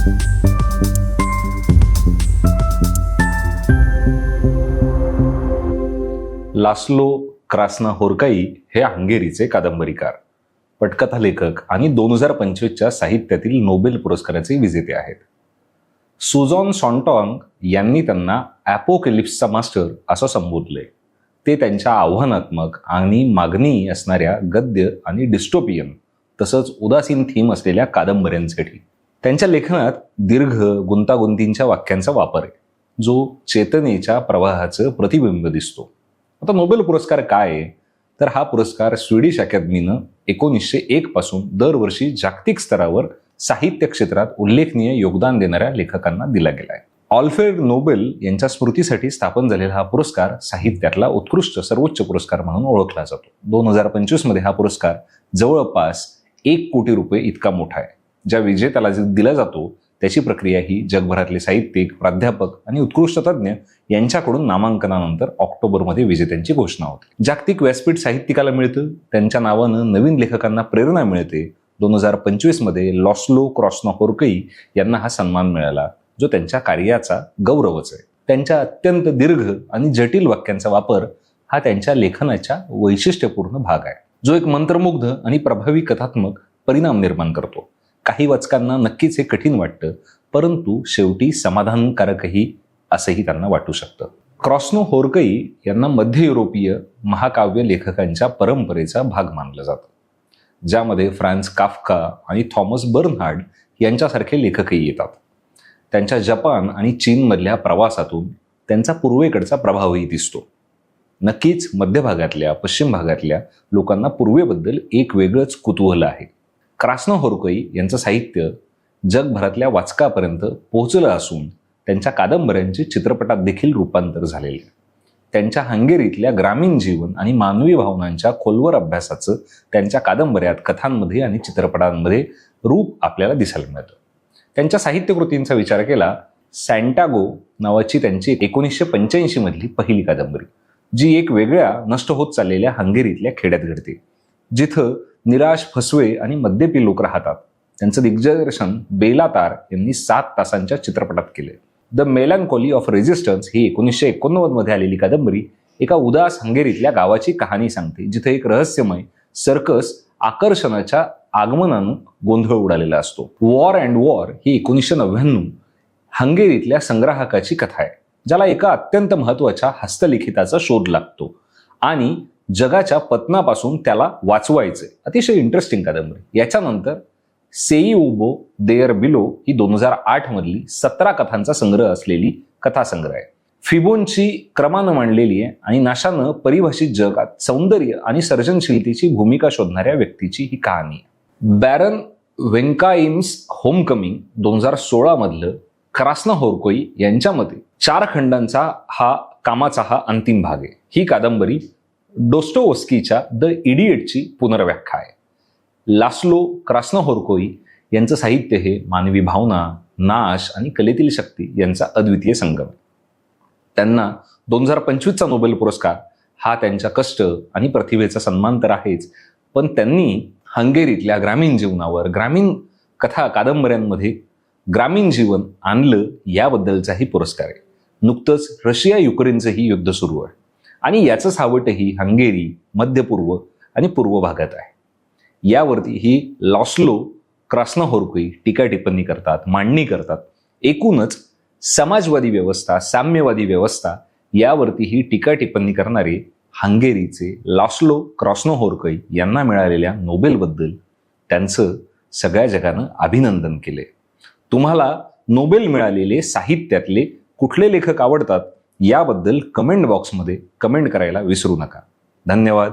Laslo क्रासना होरकाई हे हंगेरीचे कादंबरीकार पटकथा लेखक आणि दोन हजार पंचवीसच्या साहित्यातील नोबेल पुरस्काराचे विजेते आहेत. सुझॉन सॉन्टॉंग यांनी त्यांना ॲपोकेलिप्सचा मास्टर असं संबोधले ते त्यांच्या आव्हानात्मक आणि मागणी असणाऱ्या गद्य आणि डिस्टोपियन तसंच उदासीन थीम असलेल्या कादंबऱ्यांसाठी त्यांच्या लेखनात दीर्घ गुंतागुंतींच्या वाक्यांचा वापर आहे. जो चेतनेच्या प्रवाहाचं प्रतिबिंब दिसतो. आता नोबेल पुरस्कार काय? आहे तर हा पुरस्कार स्वीडिश अकॅदमीनं एकोणीसशे एक पासून दरवर्षी जागतिक स्तरावर साहित्य क्षेत्रात उल्लेखनीय योगदान देणाऱ्या लेखकांना दिला गेला आहे ऑल्फ्रेड नोबेल यांच्या स्मृतीसाठी स्थापन झालेला हा पुरस्कार साहित्यातला उत्कृष्ट सर्वोच्च पुरस्कार म्हणून ओळखला जातो. दोन हजार पंचवीसमध्ये हा पुरस्कार जवळपास एक कोटी रुपये इतका मोठा आहे. ज्या विजेत्याला दिला जातो त्याची प्रक्रिया ही जगभरातले साहित्यिक प्राध्यापक आणि उत्कृष्ट तज्ज्ञ यांच्याकडून नामांकनानंतर ऑक्टोबरमध्ये विजेत्यांची घोषणा होते. जागतिक व्यासपीठ साहित्यिकाला मिळतं त्यांच्या नावानं नवीन लेखकांना प्रेरणा मिळते. दोन हजार पंचवीसमध्ये लॉस्लो क्रॉस्नो होरकई यांना हा सन्मान मिळाला जो त्यांच्या कार्याचा गौरवच आहे. त्यांच्या अत्यंत दीर्घ आणि जटिल वाक्यांचा वापर हा त्यांच्या लेखनाच्या वैशिष्ट्यपूर्ण भाग आहे जो एक मंत्रमुग्ध आणि प्रभावी कथात्मक परिणाम निर्माण करतो. काही वाचकांना नक्कीच हे कठीण वाटतं परंतु शेवटी समाधानकारकही असंही त्यांना वाटू शकतं. क्रॉस्नो होरकई यांना मध्य युरोपीय महाकाव्य लेखकांच्या परंपरेचा भाग मानलं जातं ज्यामध्ये फ्रान्स काफका आणि थॉमस बर्नहार्ड यांच्यासारखे लेखकही येतात. त्यांच्या जपान आणि चीनमधल्या प्रवासातून त्यांचा पूर्वेकडचा प्रभावही दिसतो. नक्कीच मध्य भागातल्या पश्चिम भागातल्या लोकांना पूर्वेबद्दल एक वेगळंच कुतूहल आहे. क्रास्नो होरकोई यांचं साहित्य जगभरातल्या वाचकापर्यंत पोहोचलं असून त्यांच्या कादंबऱ्यांचे चित्रपटात देखील रूपांतर झालेले. त्यांच्या हंगेरीतल्या ग्रामीण जीवन आणि मानवी भावनांच्या खोलवर अभ्यासाचं त्यांच्या कादंबऱ्यात कथांमध्ये आणि चित्रपटांमध्ये रूप आपल्याला दिसायला मिळतं. त्यांच्या साहित्यकृतींचा विचार केला सँटागो नावाची त्यांची एकोणीसशे पंच्याऐंशी मधली पहिली कादंबरी जी एक वेगळ्या नष्ट होत चाललेल्या हंगेरीतल्या खेड्यात घडते जिथं निराश फसवे आणि मद्यपी लोक राहतात. त्यांचं दिग्दर्शन बेलातार यांनी सात तासांच्या चित्रपटात केले द मेलॅन्कॉली ऑफ रेझिस्टन्स ही एकोणीसशे एकोणनव्वदमध्ये आलेली कादंबरी एका उदास हंगेरीतल्या गावाची कहाणी सांगते जिथे एक रहस्यमय सर्कस आकर्षणाच्या आगमनानं गोंधळ उडालेला असतो. वॉर अँड वॉर ही एकोणीसशे नव्याण्णव हंगेरीतल्या संग्राहकाची कथा आहे ज्याला एका अत्यंत महत्त्वाच्या हस्तलिखिताचा शोध लागतो. आणि जगाच्या पतनापासून त्याला वाचवायचंय. अतिशय इंटरेस्टिंग कादंबरी. याच्यानंतर सेई उबो देअर बिलो ही दोन हजार आठ मधली सतरा कथांचा संग्रह असलेली कथासंग्रह आहे. फिबोनची क्रमानं मांडलेली आहे आणि नाशानं परिभाषित जगात सौंदर्य आणि सर्जनशीलतेची भूमिका शोधणाऱ्या व्यक्तीची ही कहाणी आहे. बॅरन वेंकाइम्स होमकमिंग दोन हजार सोळा मधलं क्रास्ना होरकोई यांच्या मते चार खंडांचा हा कामाचा हा अंतिम भाग आहे. ही कादंबरी डोस्टोवस्कीच्या द इडिएटची पुनर्व्याख्या आहे. लास्लो क्रास्नहोरकोई यांचं साहित्य हे मानवी भावना नाश आणि कलेतील शक्ती यांचा अद्वितीय संगम त्यांना दोन हजार पंचवीसचा नोबेल पुरस्कार हा त्यांच्या कष्ट आणि प्रतिभेचा सन्मान तर आहेच पण त्यांनी हंगेरीतल्या ग्रामीण जीवनावर ग्रामीण कथा कादंबऱ्यांमध्ये ग्रामीण जीवन आणलं याबद्दलचाही पुरस्कार आहे. नुकतंच रशिया युक्रेनचंही युद्ध सुरू आहे. आणि याचं सावटही हंगेरी मध्य पूर्व आणि पूर्व भागात आहे. यावरती ही लॉस्लो क्रास्नहोरकुई टीका टिप्पणी करतात मांडणी करतात. एकूणच समाजवादी व्यवस्था साम्यवादी व्यवस्था यावरती ही टीका टिप्पणी करणारे हंगेरीचे लॉस्लो क्रॉस्नोहोरकई यांना मिळालेल्या नोबेलबद्दल त्यांचं सगळ्या जगानं अभिनंदन केले तुम्हाला नोबेल मिळालेले साहित्यातले कुठले लेखक आवडतात? याबद्दल कमेंट बॉक्समध्ये कमेंट करायला विसरू नका. धन्यवाद.